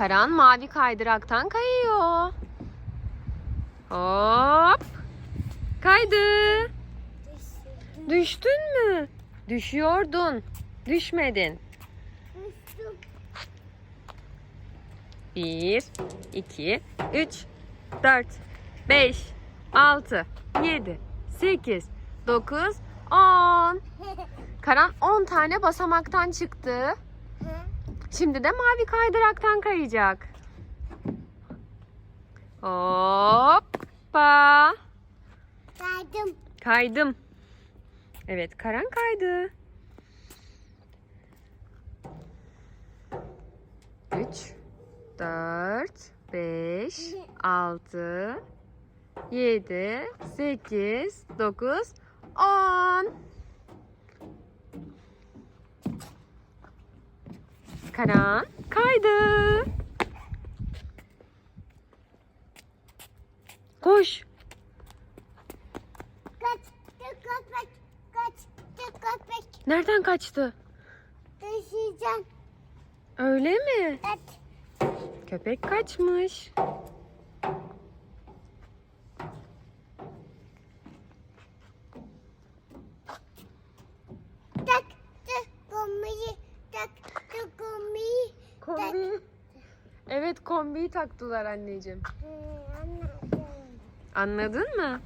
Karan mavi kaydıraktan kayıyor. Hop. Kaydı. Düştün mü? Düşüyordun. Düşmedin. Bir, iki, üç, dört, beş, altı, yedi, sekiz, dokuz, on. Karan on tane basamaktan çıktı. Şimdi de mavi kaydıraktan kayacak. Hoppa. Kaydım. Kaydım. Evet, Karan kaydı. Üç, dört, beş, altı, yedi, sekiz, dokuz, on. Karan kaydı. Koş. Kaç. Köpek. Kaç. Köpek. Nereden kaçtı? Düşeceğim. Öyle mi? Kaç. Köpek kaçmış. Kombi. Evet kombiyi taktılar anneciğim. Anladım. Anladın mı?